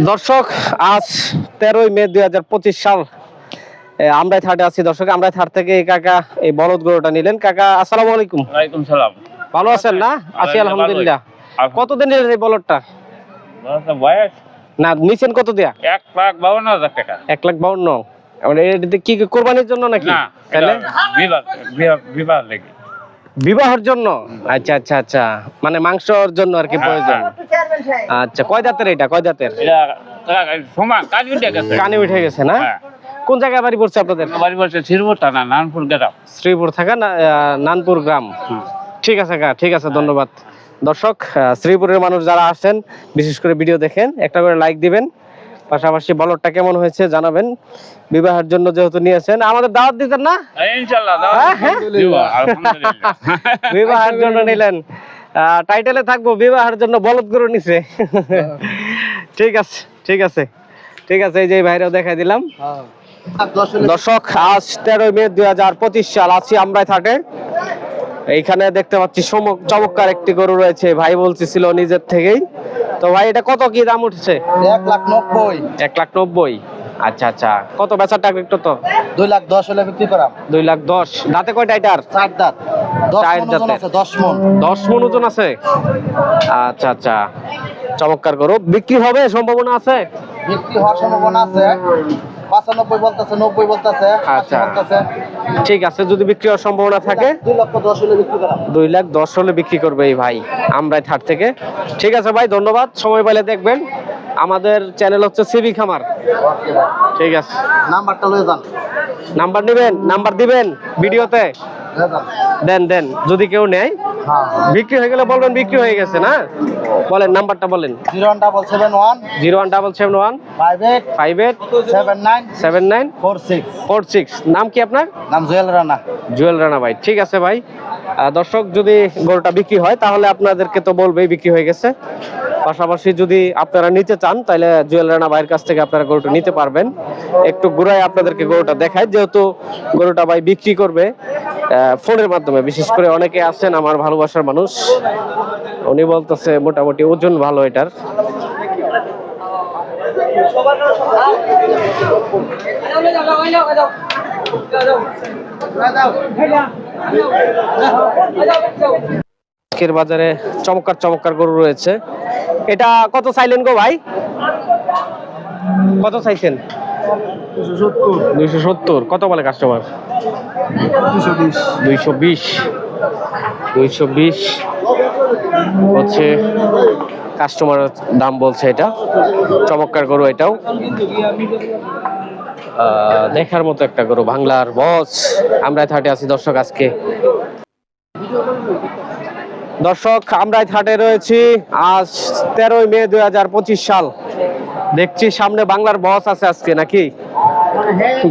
দর্শক আজ তেরোই মে দুই হাজার পঁচিশ সাল আমরাই থার্ডে আছি। দর্শক আমরাই থার্ড থেকে এই কাকা এই বলদ গরুটা নিলেন। কাকা আসসালামু আলাইকুম। ওয়ালাইকুম সালাম। ভালো আছেন না? আছি আলহামদুলিল্লাহ কতদিন নিলেন এই বলদটা বয়স? না নিছেন কত দেয়া? এক লাখ বাউন্ন হাজার টাকা। এক লাখ বাউন্ন। মানে কি কি কোরবানির জন্য নাকি? না বিবাহ- বিবাহ লেগে। বিবাহের জন্য? আচ্ছা আচ্ছা আচ্ছা। মানে মাংসর জন্য আর কি প্রয়োজন? আচ্ছা কয় দাঁতের এটা? কয় দাঁতের? কানে উঠে গেছে। না? হ্যাঁ। কোন জায়গায় বাড়ি পড়ছে আপনাদের? বাড়ি বলছে শিরপুর থানা নানপুর গ্রাম। শ্রীপুর থাকা নানপুর গ্রাম। ঠিক আছে কা ঠিক আছে ধন্যবাদ। দর্শক শ্রীপুরের মানুষ যারা আসেন বিশেষ করে ভিডিও দেখেন একটা করে লাইক দিবেন। পাশাপাশি বলরটা কেমন হয়েছে জানাবেন। বিবাহের জন্য যেহেতু নিয়েছেন আমাদের দাওয়াত দিতেন না। হ্যাঁ, হ্যাঁ। আলহামদুলিল্লাহ। বিবাহের জন্য নিলেন। টাইটেলে থাকব বিবাহের জন্য বলদ গরু নিছে। ঠিক আছে ঠিক আছে। ঠিক আছে এই যে ভাইরাও দেখাই দিলাম। দর্শক আজ তেরোই মে দুই হাজার পঁচিশ সাল আছি আমরাই থাকে এইখানে দেখতে পাচ্ছি চমৎকার একটি গরু রয়েছে। ভাই বলতেছিল নিজের থেকেই। তো ভাই এটা কত কি দাম উঠছে? এক লাখ নব্বই। এক লাখ নব্বই। আচ্ছা আচ্ছা। কত বেচার টাকা একটু তো? দুই লাখ দশ হলে বিক্রি করা দুই লাখ দশ। দাঁতে কয়টা এটার চার দাঁত। দশ মন দশ মন। ওজন আছে? আচ্ছা আচ্ছা। চমৎকার করো বিক্রি হবে? সম্ভাবনা আছে? বিক্রি হওয়ার সম্ভাবনা আছে। পঁচানব্বই বলতেছে নব্বই বলতেছে আচ্ছা। বলতেছে। ঠিক আছে যদি বিক্রি হওয়ার সম্ভাবনা থাকে? দুই লক্ষ দশ হলে বিক্রি দুই লাখ দশ হলে বিক্রি করবে এই ভাই আমরাই থার থেকে। ঠিক আছে ভাই ধন্যবাদ। সময় পেলে দেখবেন। আমাদের চ্যানেল হচ্ছে সিবি খামার। ঠিক আছে। নাম্বারটা লয়ে যান। নাম্বার নেবেন নাম্বার দিবেন ভিডিওতে। দেন দেন যদি কেউ নেয় হ্যাঁ বিক্রি হয়ে গেলে বলবেন বিক্রি হয়ে গেছে না? বলেন নাম্বারটা বলেন। Zero one double seven one zero one double seven one five eight five eight seven nine seven nine four six four six. নাম কি আপনার? নাম জুয়েল রানা। জুয়েল রানা ভাই ঠিক আছে ভাই। দর্শক যদি গরুটা বিক্রি হয় তাহলে আপনাদেরকে তো বলবেই বিক্রি হয়ে গেছে। পাশাপাশি যদি আপনারা নিতে চান তাহলে জুয়েল রানা ভাইয়ের কাছ থেকে আপনারা গরুটা নিতে পারবেন। একটু ঘুরায় আপনাদেরকে গরুটা দেখায় যেহেতু গরুটা ভাই বিক্রি করবে। ফোনের মাধ্যমে। বিশেষ করে অনেকে আছেন আমার ভালোবাসার মানুষ। উনি বলতেছে, মোটামুটি ওজন ভালো এটার। আজকের বাজারে চমৎকার চমৎকার গরু রয়েছে। এটা কত চাইলেন গো ভাই? কত চাইছেন? দুইশো সত্তর। কত বলে কাস্টমার দুইশো বিশ। দুইশো বিশ। হচ্ছে কাস্টমার দাম বলছে এটা। চমৎকার গরু এটাও। দেখার মতো একটা গরু বাংলার বস। আমরা থার্টে আছি দর্শক আজকে। দর্শক আমরা থার্টে রয়েছি। আজ তেরোই মে দুই হাজার পঁচিশ সাল। দেখছি সামনে বাংলার বস আছে আজকে নাকি?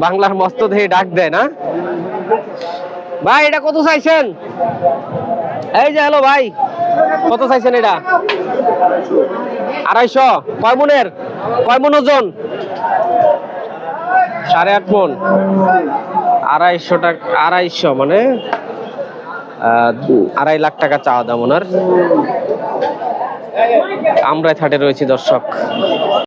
বাংলার মস্ত দেখে ডাক দেয় না। ভাই, এটা কত চাইছেন? এই যে, হ্যালো ভাই, কত চাইছেন এটা? আড়াইশো। কয় মনের? কয় মন ওজন? সাড়ে আট মন। আড়াইশো টাকা, আড়াইশো মানে আড়াই লাখ টাকা চাওয়া দাম ওনার। আমরা থাটে রয়েছি, দর্শক।